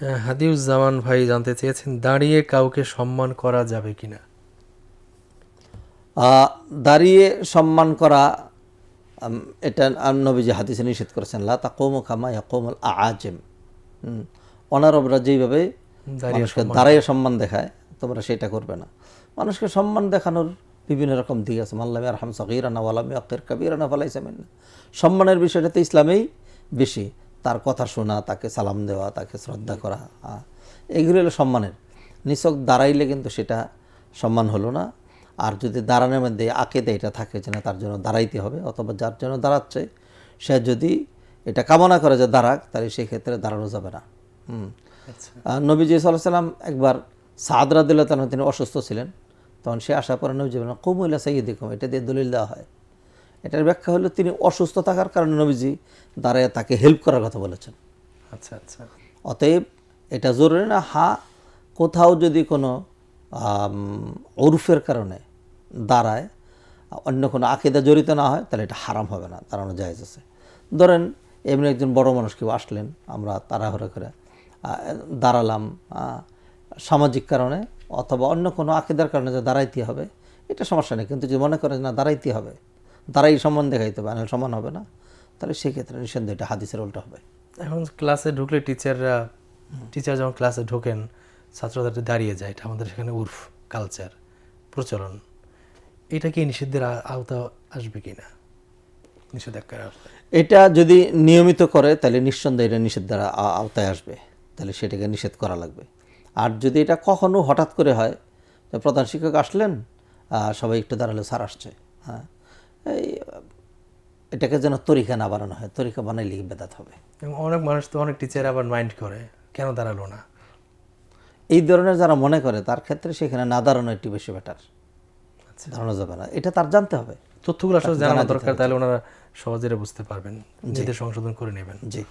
হ্যাঁ, হাদিউজ্জামান ভাই জানতে চেয়েছেন দাঁড়িয়ে কাউকে সম্মান করা যাবে কিনা? আহ, দাঁড়িয়ে সম্মান করা এটা নবীজি হাদিসে নিষেধ করেছেন লা তাকুম খামা ইয়াকুমুল আজেম অনারবরা যেইভাবে মানুষকে দাঁড়াইয়ে সম্মান দেখায় তোমরা সেটা করবে না। মানুষকে সম্মান দেখানোর বিভিন্ন রকম দিক আছে। মাল্লামি আর হামসা গিরানা ওয়ালামি আকির কাবিরানা ফালাইসামিন সম্মানের বিষয়টা তো ইসলামেই বেশি। তার কথা শোনা তাকে সালাম দেওয়া তাকে শ্রদ্ধা করা এগুলো হলো সম্মানের। নিছক দাঁড়াইলে কিন্তু সেটা সম্মান হলো না। আর যদি দাঁড়ানোর মধ্যে আকেদে এটা থাকে যে না তার জন্য দাঁড়াইতে হবে অথবা যার জন্য দাঁড়াচ্ছে সে যদি এটা কামনা করে যে দাঁড়াক তাহলে সেই ক্ষেত্রে দাঁড়ানো যাবে না। হুম। আর নবীজি সাল্লাহ সাল্লাম একবার সাদরা তাআলা তিনি অসুস্থ ছিলেন। তখন সে আসার পরে নবীজি বলেন কমুল্লা সাইয়দি কম এটা দিয়ে দলিল দেওয়া হয়। এটার ব্যাখ্যা হলো তিনি অসুস্থ থাকার কারণে নবীজি দাঁড়ায় তাকে হেল্প করার কথা বলেছেন। আচ্ছা আচ্ছা। অতএব এটা জরুরি না হা কোথাও যদি কোনো আম, উরফের কারণে দাঁড়ায় অন্য কোনো আকিদা জড়িত না হয় তাহলে এটা হারাম হবে না দাঁড়ানো জায়েজ আছে। ধরেন এমনি একজন বড় মানুষ কেউ আসলেন আমরা তাড়াহুড়া করে দাঁড়ালাম সামাজিক কারণে অথবা অন্য কোনো আকিদার কারণে যে দাঁড়াইতে হবে এটা সমস্যা নেই কিন্তু যদি মনে করেন না দাঁড়াইতে হবে দাঁড়াই সম্মান দেখাইতে হবে নাহলে সমান হবে না। তাহলে সেক্ষেত্রে নিঃসন্দেহ এটা হাদিসের উল্টা হবে। এখন ক্লাসে ঢুকলে টিচাররা টিচার যখন ক্লাসে ঢোকেন ছাত্রছাত্রী দাঁড়িয়ে যায় এটা আমাদের সেখানে উর্ফ কালচার প্রচলন। এটা কি নিষিদ্ধের আওতা আসবে কিনা? নিষেধাজ্ঞার আওতায় এটা যদি নিয়মিত করে তাহলে নিঃসন্দেহে এটা নিষেধ দ্বারা আওতায় আসবে। তাহলে সেটাকে নিষেধ করা লাগবে। আর যদি এটা কখনো হঠাৎ করে হয় প্রধান শিক্ষক আসলেন সবাই একটু দাঁড়ালে স্যার আসছে। হ্যাঁ এটাকে যেন তরিকা না বানানো হয় তরিকা বানাইলে বেদাত হবে? এবং অনেক মানুষ তো অনেক টিচার আবার মাইন্ড করে কেন দাঁড়াল না? এই ধরনের যারা মনে করে তার ক্ষেত্রে সেখানে না দাঁড়ানো একটি বেশি বেটার ধারণা দাঁড়ানো যাবে না। এটা তার জানতে হবে। তথ্যগুলো আসলে জানা দরকার তাহলে ওনারা সহজে বুঝতে পারবেন। নিজেদের সংশোধন করে নেবেন। জি।